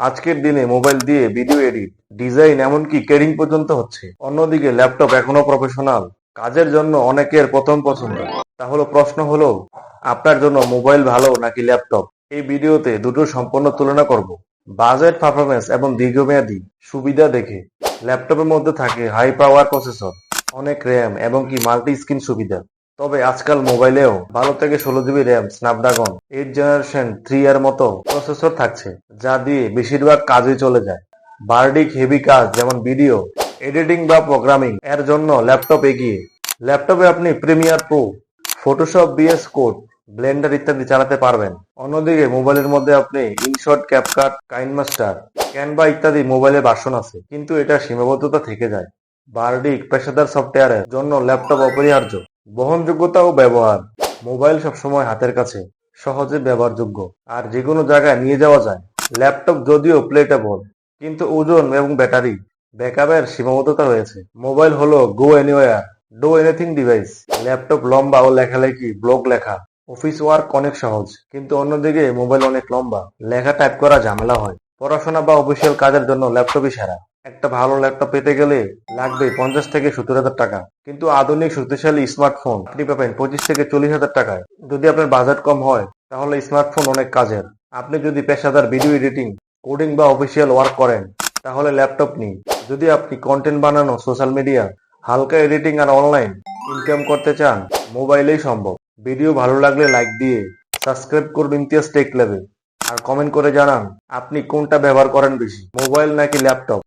আজকের দিনে মোবাইল দিয়ে ভিডিও এডিট, ডিজাইন এমনকি কেডিং পর্যন্ত হচ্ছে। অন্যদিকে ল্যাপটপ এখনও প্রফেশনাল। কাজের জন্য অনেকের প্রথম পছন্দ। তাহলে প্রশ্ন হলো, আপনার জন্য মোবাইল ভালো নাকি ল্যাপটপ? এই ভিডিওতে দুটো সম্পূর্ণ তুলনা করব। বাজেট পারফরমেন্স এবং দীর্ঘমেয়াদী সুবিধা দেখে। ল্যাপটপের মধ্যে থাকে হাই পাওয়ার প্রসেসর অনেক র্যাম এবং কি মাল্টি স্ক্রিন সুবিধা। তবে আজকাল মোবাইলেও বারো থেকে ষোলো GB RAM, Snapdragon, eight generation three এর মতো প্রসেসর থাকছে, যা দিয়ে বেশিরভাগ কাজই চলে যায়। বার্ডিক হেভি কাজ যেমন ভিডিও, এডিটিং বা প্রোগ্রামিং, এর জন্য ল্যাপটপ এগিয়ে। ল্যাপটপে আপনি Premiere Pro, Photoshop, VS code, Blender ইত্যাদি চালাতে পারবেন। অন্যদিকে মোবাইলের মধ্যে আপনি ইনশট, ক্যাপকাট কাইনমাস্টার ক্যানভা ইত্যাদি মোবাইলে ভার্সন আছে, কিন্তু এটা সীমাবদ্ধতা থেকে যায়। বার্ডিক পেশাদার সফটওয়্যারের জন্য ল্যাপটপ অপরিহার্য। বহনযোগ্যতা ও ব্যবহার। মোবাইল সবসময় হাতের কাছে, সহজে ব্যবহারযোগ্য। আর যে কোনো জায়গায় নিয়ে যাওয়া যায়। ল্যাপটপ যদিও প্লেটেবল, কিন্তু ওজন এবং ব্যাটারি ব্যাকআপের সীমাবদ্ধতা রয়েছে। মোবাইল হলো go anywhere, do anything device. Laptop লম্বা ও লেখালেখি, ব্লগ লেখা। অফিস ওয়ার্ক অনেক সহজ, কিন্তু অন্যদিকে মোবাইল অনেক লম্বা। লেখা টাইপ করা ঝামেলা হয়। পড়াশোনা বা অফিসিয়াল কাজের জন্য ল্যাপটপই সেরা। একটা ভালো ল্যাপটপ পেতে গেলে লাগবে পঞ্চাশ থেকে সত্তর হাজার টাকা। কিন্তু আধুনিক, শক্তিশালী স্মার্টফোন আপনি পাবেন পঁচিশ থেকে চল্লিশ হাজার টাকায়। যদি আপনার বাজেট কম হয়, তাহলে স্মার্টফোন অনেক কাজের। আপনি যদি পেশাদার ভিডিও এডিটিং কোডিং বা অফিসিয়াল ওয়ার্ক করেন, তাহলে ল্যাপটপ নিন যদি আপনি কন্টেন্ট বানানো সোশ্যাল মিডিয়া হালকা এডিটিং আর অনলাইন ইনকাম করতে চান মোবাইলেই সম্ভব। ভিডিও ভালো লাগলে লাইক দিয়ে সাবস্ক্রাইব করুন ইমতিয়াজ টেক লেভেল আর কমেন্ট করে জানান আপনি কোনটা ব্যবহার করেন বেশি মোবাইল নাকি ল্যাপটপ